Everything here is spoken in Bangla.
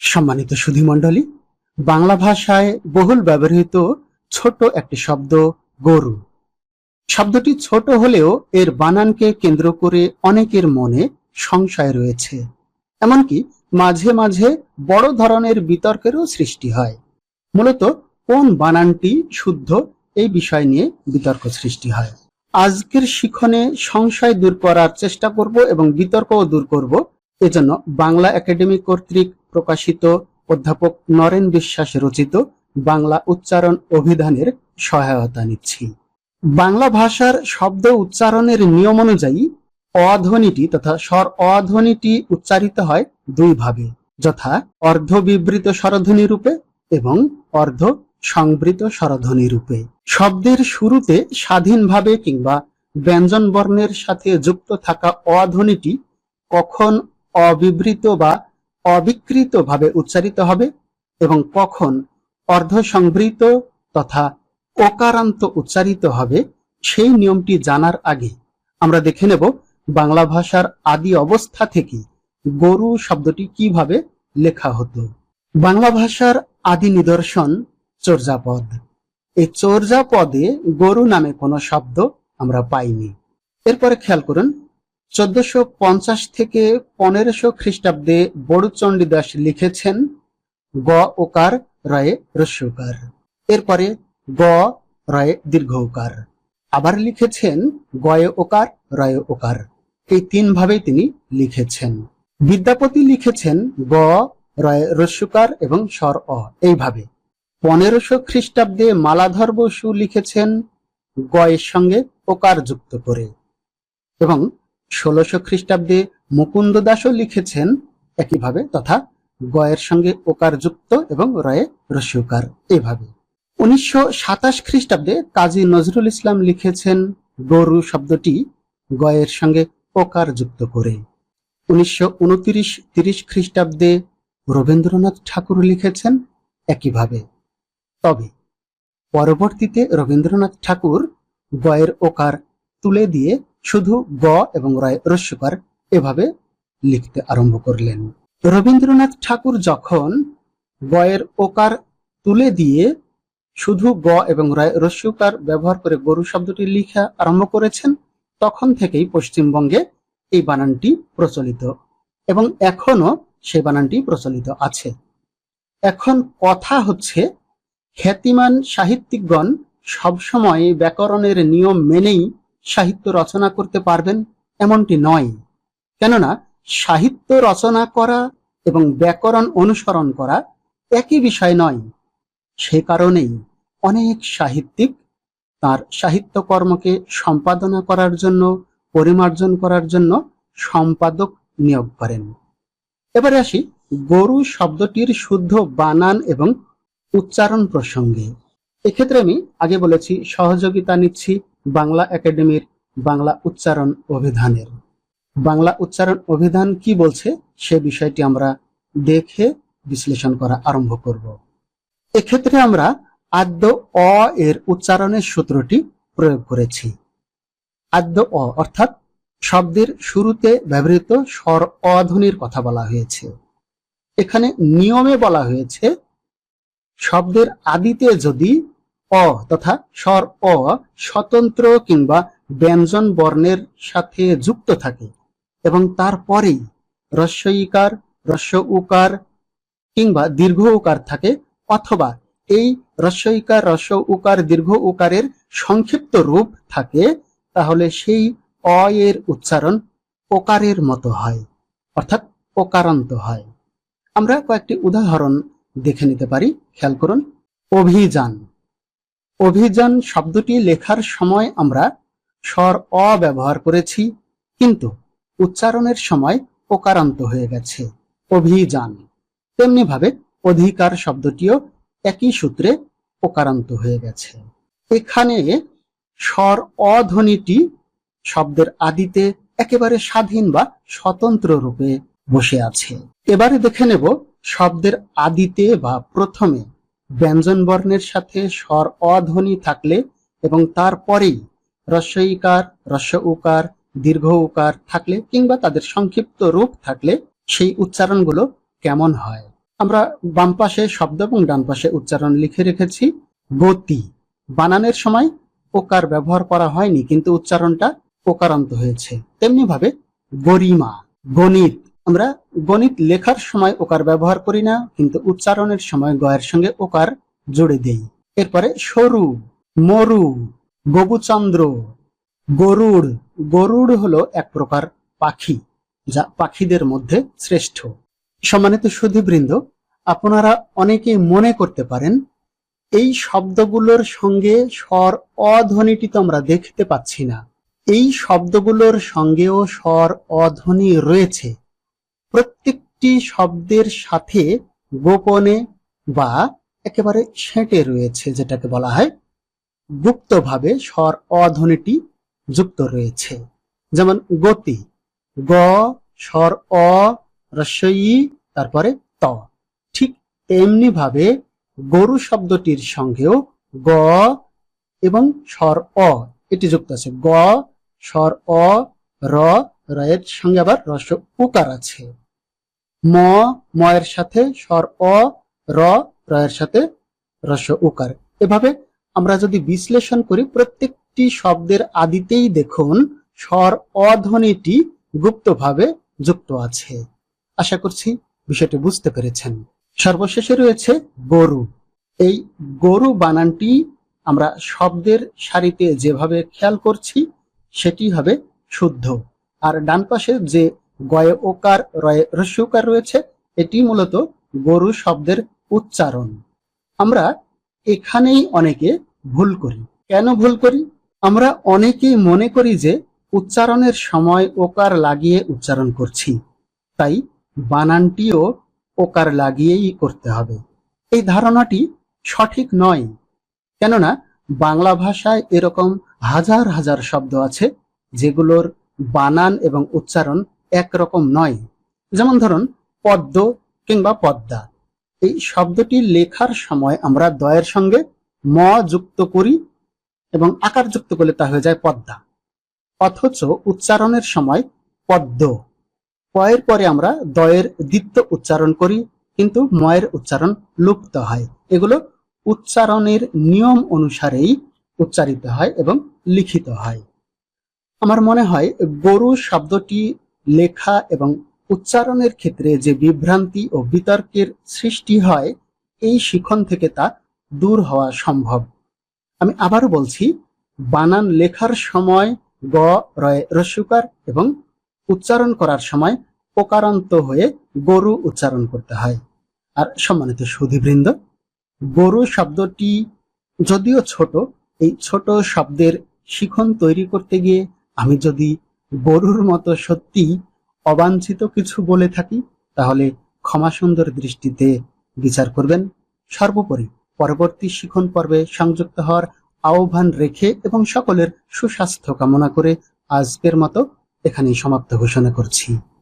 সম্মানিত সুধীমণ্ডলী, বাংলা ভাষায় বহুল ব্যবহৃত ছোট একটি শব্দ গরু। শব্দটি ছোট হলেও এর বানানকে কেন্দ্র করে অনেকের মনে সংশয় রয়েছে। এমনকি মাঝে মাঝে বড় ধরনের বিতর্কেরও সৃষ্টি হয়। মূলত কোন বানানটি শুদ্ধ এই বিষয় নিয়ে বিতর্ক সৃষ্টি হয়। আজকের শিখনে সংশয় দূর করার চেষ্টা করব এবং বিতর্কও দূর করব এজন্য বাংলা একাডেমি কর্তৃক প্রকাশিত অধ্যাপক নরেন বিশ্বাস রচিত বাংলা উচ্চারণ অভিধানের সহায়তা নিচ্ছি। বাংলা ভাষার শব্দ উচ্চারণের নিয়ম অনুযায়ী অধ্বনিটি তথা স্বর অধ্বনিটি উচ্চারিত হয় দুই ভাবে যথা অর্ধবিবৃত স্বরধ্বনি রূপে এবং অর্ধ সংবৃত স্বরধ্বনি রূপে। শব্দের শুরুতে স্বাধীনভাবে কিংবা ব্যঞ্জন বর্ণের সাথে যুক্ত থাকা অধ্বনিটি কখন অবিবৃত বা অবিকৃত ভাবে উচ্চারিত হবে এবং কখন অর্ধ সংবৃত তথা ওকারান্ত উচ্চারিত হবে সেই নিয়মটি জানার আগে আমরা দেখে নেব বাংলা ভাষার আদি অবস্থা থেকে গরু শব্দটি কীভাবে লেখা হতো। বাংলা ভাষার আদি নিদর্শন চর্যাপদ এই চর্যাপদে গরু নামে কোনো শব্দ আমরা পাইনি। এরপরে খেয়াল করুন চোদ্দশো পঞ্চাশ থেকে পনেরোশো খ্রিস্টাব্দে বড়ুচণ্ডী দাস লিখেছেন গ ওকার রয়ে রস্যকার। এরপরে গ রয়ে দীর্ঘ ওকার আবার লিখেছেন গয়ে ওকার, রয়ে ওকার। এই তিন ভাবে তিনি লিখেছেন। বিদ্যাপতি লিখেছেন গ, রয়ে রস্যকার এবং স্বর অ। এইভাবে পনেরোশো খ্রিস্টাব্দে মালাধর বসু লিখেছেন গয়ের সঙ্গে ওকার যুক্ত করে। এবং ষোলশো খ্রিস্টাব্দে মুকুন্দ দাসও লিখেছেন একইভাবে, তথা গয়ের সঙ্গে ওকার যুক্ত এবং রয়ে রস্যকার এইভাবে। উনিশশো সাতাশ খ্রিস্টাব্দে কাজী নজরুল ইসলাম লিখেছেন গরু শব্দটি গয়ের সঙ্গে ওকার যুক্ত করে। উনিশশো উনত্রিশ তিরিশ খ্রিস্টাব্দে রবীন্দ্রনাথ ঠাকুর লিখেছেন একইভাবে। তবে পরবর্তীতে রবীন্দ্রনাথ ঠাকুর গয়ের ওকার তুলে দিয়ে শুধু গ এবং রয় রস্যকার এভাবে লিখতে আরম্ভ করলেন। রবীন্দ্রনাথ ঠাকুর যখন গয়ের ওকার তুলে দিয়ে শুধু গ এবং রয় রস্যকার ব্যবহার করে গরু শব্দটি লিখা আরম্ভ করেছেন, তখন থেকেই পশ্চিমবঙ্গে এই বানানটি প্রচলিত এবং এখনও সেই বানানটি প্রচলিত আছে। এখন কথা হচ্ছে, খ্যাতিমান সাহিত্যিকগণ সবসময় ব্যাকরণের নিয়ম মেনেই সাহিত্য রচনা করতে পারবেন এমনটি নয়। কেননা সাহিত্য রচনা করা এবং ব্যাকরণ অনুসরণ করা একই বিষয় নয়। সে কারণেই অনেক সাহিত্যিক তার সাহিত্যকর্মকে সম্পাদনা করার জন্য, পরিমার্জন করার জন্য সম্পাদক নিয়োগ করেন। এবারে আসি গরু শব্দটির শুদ্ধ বানান এবং উচ্চারণ প্রসঙ্গে। এক্ষেত্রে আমি আগে বলেছি, সহযোগিতা নিচ্ছি বাংলা একাডেমির বাংলা উচ্চারণ অভিধানের। বাংলা উচ্চারণ অভিধান কি বলছে সে বিষয়টি আমরা দেখে বিশ্লেষণ করা আরম্ভ করব। এক্ষেত্রে আমরা আদ্য অ এর উচ্চারণের সূত্রটি প্রয়োগ করেছি। আদ্য অ অর্থাৎ শব্দের শুরুতে ব্যবহৃত স্বর অধ্বনির কথা বলা হয়েছে। এখানে নিয়মে বলা হয়েছে, শব্দের আদিতে যদি অ তথা স্বর অ স্বতন্ত্র কিংবা ব্যঞ্জন বর্ণের সাথে যুক্ত থাকে এবং তারপরেই রস্য ইকার রস্য উকার কিংবা দীর্ঘ উকার থাকে অথবা এই রস্য ইকার রস্য উকার দীর্ঘ উকারের সংক্ষিপ্ত রূপ থাকে, তাহলে সেই অ এর উচ্চারণ ওকারের মতো হয়, অর্থাৎ ওকারান্ত হয়। আমরা কয়েকটি উদাহরণ দেখে নিতে পারি, খেয়াল করুন। অভিযান। অভিযান শব্দটি লেখার সময় আমরা স্বর অ ব্যবহার করেছি, কিন্তু উচ্চারণের সময় ওকারান্ত হয়ে গেছে। অভিযান। তেমনি ভাবে অধিকার শব্দটিও একই সূত্রে ওকারান্ত হয়ে গেছে। এখানে স্বর অধ্বনিটি শব্দের আদিতে একেবারে স্বাধীন বা স্বতন্ত্র রূপে বসে আছে। এবারে দেখে নেব শব্দের আদিতে বা প্রথমে ব্যঞ্জন বর্ণের সাথে স্বর অধ্বনি থাকলে এবং তারপরেই রস্য ইকার রস্য উকার দীর্ঘ উকার থাকলে কিংবা তাদের সংক্ষিপ্ত রূপ থাকলে সেই উচ্চারণগুলো কেমন হয়? আমরা বাম পাশে শব্দ এবং ডান পাশে উচ্চারণ লিখে রেখেছি, গতি। বানানের সময় ওকার ব্যবহার করা হয়নি, কিন্তু উচ্চারণটা ওকারান্ত হয়েছে। তেমনি ভাবে গরিমা, গণিত আমরা গণিত লেখার সময় ওকার ব্যবহার করি না, কিন্তু উচ্চারণের সময় গয়ের সঙ্গে ওকার জুড়ে দেই। এরপরে সরু, মরু গবুচন্দ্র গরুড়। গরুড় হলো এক প্রকার পাখি, যা পাখিদের মধ্যে শ্রেষ্ঠ। সম্মানিত সুধীবৃন্দ, আপনারা অনেকে মনে করতে পারেন, এই শব্দগুলোর সঙ্গে স্বর অধ্বনিটি তো আমরা দেখতে পাচ্ছি না। এই শব্দগুলোর সঙ্গেও স্বর অধ্বনি রয়েছে। প্রত্যেকটি শব্দের সাথে গোপনে বা একেবারে সেঁটে রয়েছে, যেটাকে বলা হয় গুপ্তভাবে স্বর অধ্বনিটি যুক্ত রয়েছে। যেমন গতি, গ, স্বর অ রস্বই তারপরে ত। ঠিক তেমনি ভাবে গরু শব্দটির সঙ্গেও গ এবং স্বর অ, এটি যুক্ত আছে। গ, স্বর অ, র রয়ের সঙ্গে আবার রস উকার আছে। ম, ময়ের সাথে, স্বর অ, র, রয়ের সাথে, রস, উকার। এভাবে আমরা যদি বিশ্লেষণ করি, প্রত্যেকটি শব্দের আদিতেই দেখুন, স্বর অধ্বনিটি গুপ্তভাবে যুক্ত আছে। আশা করছি বিষয়টি বুঝতে পেরেছেন। সর্বশেষে রয়েছে গরু। এই গরু বানানটি আমরা শব্দের সারিতে যেভাবে খেয়াল করছি, সেটি হবে শুদ্ধ। আর ডান পাশে যে গয়ে ওকার, রয়ে রস্যকার রয়েছে। এটি মূলত গরু শব্দের উচ্চারণ। আমরা এখানেই অনেকে ভুল করি। কেন ভুল করি? আমরা অনেকেই মনে করি যে উচ্চারণের সময় ওকার লাগিয়ে উচ্চারণ করছি। তাই বানানটিও ওকার লাগিয়েই করতে হবে। এই ধারণাটি সঠিক নয়। কেননা বাংলা ভাষায় এরকম হাজার হাজার শব্দ আছে, যেগুলোর বানান এবং উচ্চারণ একরকম নয়। যেমন ধরুন, পদ্ম কিংবা পদ্মা। এই শব্দটি লেখার সময় আমরা দয়ের সঙ্গে ম যুক্ত করি এবং আকার যুক্ত করলে তা হয়ে যায় পদ্মা। অথচ উচ্চারণের সময় পদ্ম। পয়ের পরে আমরা দয়ের দ্বিত্ব উচ্চারণ করি, কিন্তু ময়ের উচ্চারণ লুপ্ত হয়। এগুলো উচ্চারণের নিয়ম অনুসারেই উচ্চারিত হয় এবং লিখিত হয়। আমার মনে হয় গরু শব্দটি লেখা এবং উচ্চারণের ক্ষেত্রে যে বিভ্রান্তি ও বিতর্কের সৃষ্টি হয়, এই শিখন থেকে তা দূর হওয়া সম্ভব। আমি আবারও বলছি, বানান লেখার সময় গ রয় রস্যকার এবং উচ্চারণ করার সময় পোকারান্ত হয়ে গরু উচ্চারণ করতে হয়। আর সম্মানিত সুধীবৃন্দ, গরু শব্দটি যদিও ছোট, এই ছোট শব্দের শিখন তৈরি করতে গিয়ে আমি যদি গরুর মতো সত্যি অবাঞ্ছিত কিছু বলে থাকি, তাহলে ক্ষমা সুন্দর দৃষ্টিতে বিচার করবেন। সর্বোপরি পরবর্তী শিখন পর্বে সংযুক্ত হওয়ার আহ্বান রেখে এবং সকলের সুস্বাস্থ্য কামনা করে আজকের মতো এখানেই সমাপ্ত ঘোষণা করছি।